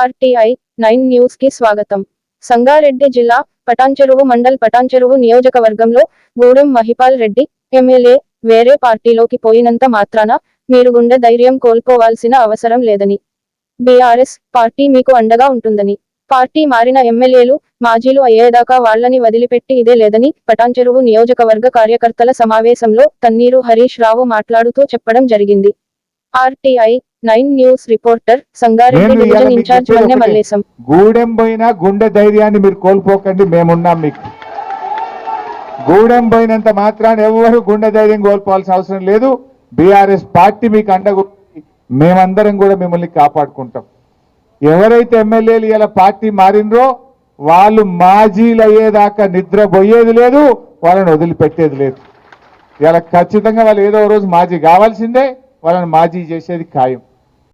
RTI nine న్యూస్కి స్వాగతం. సంగారెడ్డి జిల్లా పటాన్చెరువు మండల్ పటాన్చెరువు నియోజకవర్గంలో గూడెం మహిపాల్ రెడ్డి ఎమ్మెల్యే వేరే పార్టీలోకి పోయినంత మాత్రాన మీరు గుండె ధైర్యం కోల్పోవాల్సిన అవసరం లేదని. బీఆర్ఎస్ పార్టీ మీకు అండగా ఉంటుందని. పార్టీ మారిన ఎమ్మెల్యేలు మాజీలు అయ్యేదాకా వాళ్ళని వదిలిపెట్టి ఇదే లేదని పటాన్చెరువు నియోజకవర్గ కార్యకర్తల సమావేశంలో తన్నీరు హరీష్ రావు మాట్లాడుతూ చెప్పడం జరిగింది. RTI nine news reporter Sangareddy division incharge. Mallesham. Gudem పోయినా గుండె ధైర్యాన్ని మీరు కోల్పోకండి మేమున్నాం మీకు. గూడెం పోయినంత మాత్రాన ఎవరు గుండె ధైర్యం కోల్పోవాల్సిన అవసరం లేదు. బీఆర్ఎస్ పార్టీ మీకు అండగా. మేమందరం కూడా మిమ్మల్ని కాపాడుకుంటాం. ఎవరైతే ఎమ్మెల్యేలు ఇలా పార్టీ మారినరో వాళ్ళు మాజీలు అయ్యేదాకా నిద్ర పోయేది లేదు వాళ్ళని వదిలిపెట్టేది లేదు. ఇలా ఖచ్చితంగా వాళ్ళు ఏదో రోజు మాజీ కావాల్సిందే. వాళ్ళని మాజీ చేసేది ఖాయం.